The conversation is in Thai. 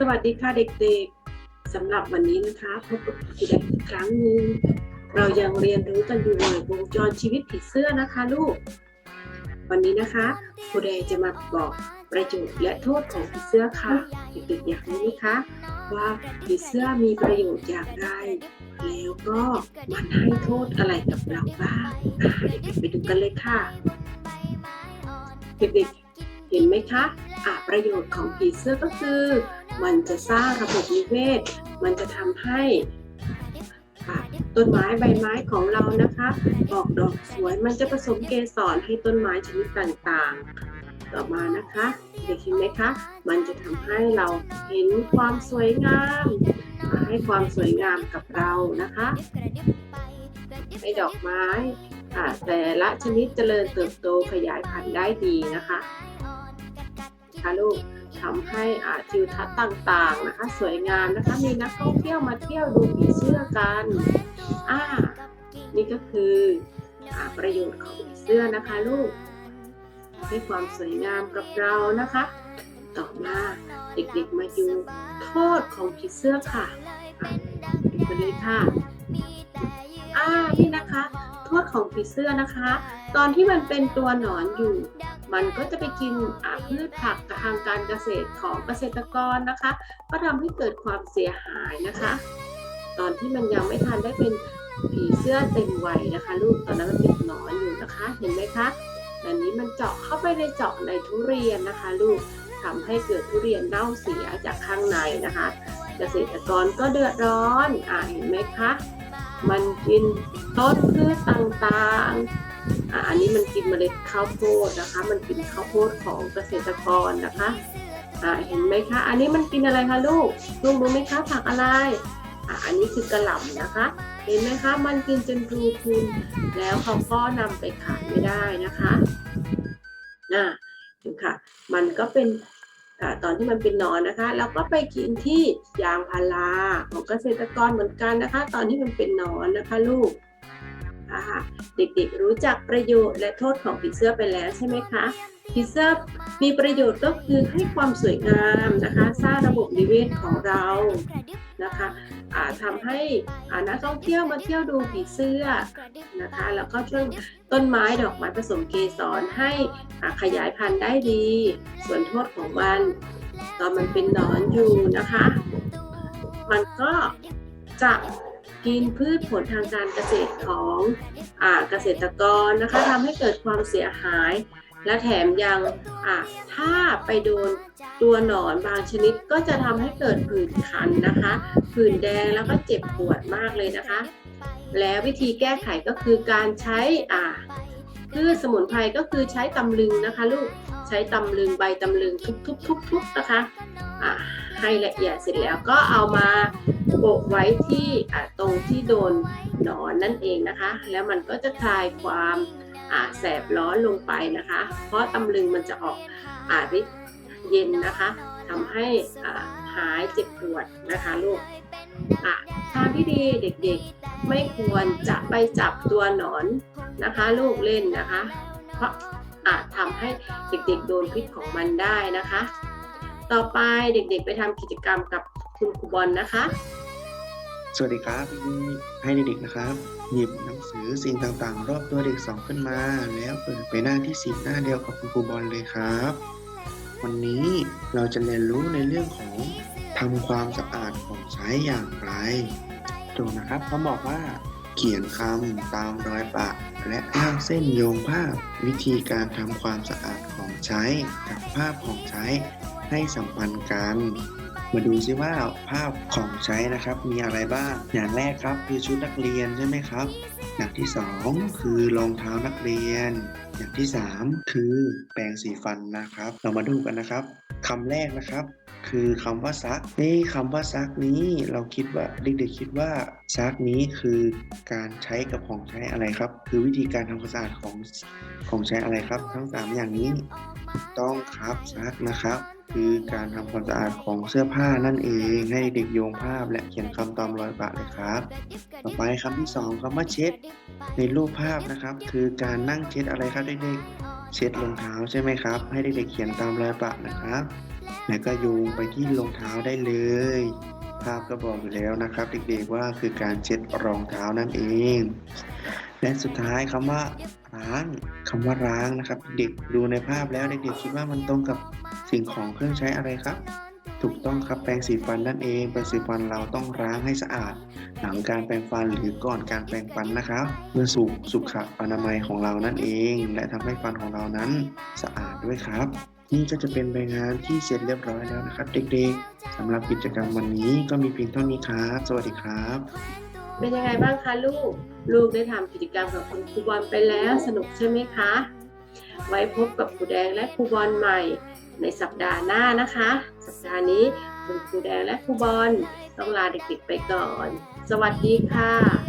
สวัสดีค่ะเด็กๆสำหรับวันนี้นะคะพบกับครูแดงอีกครั้งหนึ่งเรายังเรียนรู้กันอยู่ในวงจรชีวิตผีเสื้อนะคะลูก วันนี้นะคะครูแดงจะมาบอกประโยชน์และโทษของผีเสื้อค่ะเด็กๆอยากรู้ไหมคะ ว่าผีเสื้อมีประโยชน์อย่างไรแล้วก็มันให้โทษอะไรกับเราบ้างเด็กๆไปดูกันเลยค่ะเด็กๆเห็นไหมคะอะประโยชน์ของผีเสื้อก็คือ มันจะสร้างระบบนิเวศ มันจะทำให้ต้นไม้ใบไม้ของเรานะคะออกดอกสวย มันจะผสมเกสรให้ต้นไม้ชนิดต่างๆ ต่อมานะคะเด็กเห็นไหมคะ มันจะทำให้เราเห็นความสวยงาม ให้ความสวยงามกับเรานะคะให้ดอกไม้แต่ละชนิดเจริญเติบโตขยายพันธุ์ได้ดีนะคะค่ะลูก ทำให้อาทิวทัศน์ต่างๆนะคะสวยงามนะคะมีนักท่องเที่ยวมาเที่ยวดูผีเสื้อกันอ่านี่ก็คืออประโยชน์ของผีเสื้อนะคะลูกให้ความสวยงามกับเรานะคะ ต่อมาเด็กๆมาดูโทษของผีเสื้อค่ะอะดูกันเลยค่ะอ่านี่นะคะ โทษของผีเสื้อนะคะ ตอนที่มันเป็นตัวหนอนอยู่ มันก็จะไปกินพืชผักทางการเกษตรของเกษตรกรนะคะ ก็ทำให้เกิดความเสียหายนะคะ ตอนที่มันยังไม่ทันได้เป็นผีเสื้อเต็มวัยนะคะ ลูกตอนนั้นมันเป็นหนอนอยู่นะคะ เห็นไหมคะอันนี้มันเจาะเข้าไปในเจาะในทุเรียนนะคะ ลูกทำให้เกิดทุเรียนเน่าเสียจากข้างในนะคะ เกษตรกรก็เดือดร้อนอ่าเห็นไหมคะ มันกินต้นพืชต่างๆ อันนี้มันกินเมล็ดข้าวโพดนะคะ มันกินข้าวโพดของเกษตรกรนะคะอ่าเห็นไหมคะ อันนี้มันกินอะไรคะลูก ลูกรู้ไหมคะผักอะไรอ่าอันนี้คือกระหล่ำนะคะ เห็นไหมคะ มันกินจนรูพุนแล้วเขาก็นำไปขายไม่ได้นะคะน่ะเห็นค่ะ มันก็เป็นอตอนที่มันเป็นนอนนะคะแล้วก็ไปกินที่ยางพาราของเกษตรกรเหมือนกันนะคะ ตอนที่มันเป็นนอนนะคะ ลูก เด็กๆรู้จักประโยชน์และโทษของผีเสื้อไปแล้วใช่ไหมคะผีเสื้อมีประโยชน์ก็คือให้ความสวยงามนะคะ สร้างระบบนิเวศของเรานะคะอ่าทำให้นักท่องเที่ยวมาเที่ยวดูผีเสื้อนะคะ แล้วก็ช่วยต้นไม้ดอกไม้ผสมเกสรให้ขยายพันธุ์ได้ดี ส่วนโทษของมันตอนมันเป็นนอนอยู่นะคะ มันก็จะ กินพืชผลทางการเกษตรของอเกษตรกรนะคะทำให้เกิดความเสียหาย และแถมยังถ้าไปโดนตัวหนอนบางชนิดก็จะทำให้เกิดผื่นคันนะคะผื่นแดงแล้วก็เจ็บปวดมากเลยนะคะ แล้ววิธีแก้ไขก็คือการใช้พืชสมุนไพรก็คือใช้ตำลึงนะคะลูกใช้ตำลึงใบตำลึงทุบๆๆๆนะคะให้ละเอียดเสร็จแล้วก็เอามา โปะไว้ที่ตรงที่โดนหนอนนั่นเองนะคะ แล้วมันก็จะคลายความแสบร้อนลงไปนะคะ เพราะตำลึงมันจะออกอาฤทธิ์เย็นนะคะทำให้อ่าหายเจ็บปวดนะคะลูกอะทางที่ดีเด็กๆไม่ควรจะไปจับตัวหนอนนะคะ ลูกเล่นนะคะ เพราะอาจทำให้เด็กๆโดนพิษของมันได้นะคะ ต่อไปเด็กๆไปทำกิจกรรมกับ คุณครูบอลนะคะ สวัสดีครับให้เด็กๆนะครับ หยิบหนังสือสิ่งต่างๆ รอบตัวเด็กสองขึ้นมา แล้วเปิดไปหน้าที่สิบหน้าเดียวกับคุณครูบอลเลยครับ วันนี้เราจะเรียนรู้ในเรื่องของทำความสะอาดของใช้อย่างไรโจทย์นะครับเขาบอกว่าเขียนคำตามรอยปะ และเล่าเส้นโยงภาพ วิธีการทำความสะอาดของใช้กับภาพของใช้ให้สัมพันธ์กัน มาดูซิว่าภาพของใช้นะครับมีอะไรบ้าง อย่างแรกครับคือชุดนักเรียนใช่ไหมครับ อย่างที่สองคือรองเท้านักเรียน อย่างที่สามคือแปรงสีฟันนะครับ เรามาดูกันนะครับคำแรกนะครับ คือคำว่าซักนี่คำว่าซักนี้เราคิดว่าเด็กๆคิดว่าซักนี้คือการใช้กับของใช้อะไรครับ คือวิธีการทำความสะอาดของของใช้อะไรครับ ทั้งสามอย่างนี้ถูกต้องครับซักนะครับ คือการทำความสะอาดของเสื้อผ้านั่นเองให้เด็กโยงภาพและเขียนคำตามรอยปะเลยครับ ต่อไปคำที่สองคำว่าเช็ด ในรูปภาพนะครับ คือการนั่งเช็ดอะไรครับเด็กๆเช็ดรองเท้าใช่ไหมครับ ให้เด็กๆเขียนตามรอยปะนะครับ แล้วก็โยงไปที่รองเท้าได้เลย ภาพก็บอกอยู่แล้วนะครับ เด็กๆว่าคือการเช็ดรองเท้านั่นเอง และสุดท้ายคำว่าล้างคำว่าล้างนะครับ เด็กดูในภาพแล้วเด็กๆคิดว่ามันตรงกับ สิ่งของเครื่องใช้อะไรครับ ถูกต้องครับแปรงสีฟันนั่นเองแปรงสีฟันเราต้องล้างให้สะอาด หลังการแปรงฟันหรือก่อนการแปรงฟันนะครับเพื่อสู่สุขอนามัยของเรานั่นเอง และทำให้ฟันของเรานั้นสะอาดด้วยครับ นี่ก็จะเป็นใบงานที่เสร็จเรียบร้อยแล้วนะครับ เด็กๆสำหรับกิจกรรมวันนี้ก็มีเพียงเท่านี้ครับ สวัสดีครับเป็นยังไงบ้างคะลูก ลูกได้ทำกิจกรรมกับคุณครูบอลไปแล้วสนุกใช่ไหมคะ ไว้พบกับครูแดงและครูบอลใหม่ในสัปดาห์หน้านะคะ สัปดาห์นี้คุณครูแดงและครูบอลต้องลาเด็กๆไปก่อน สวัสดีค่ะ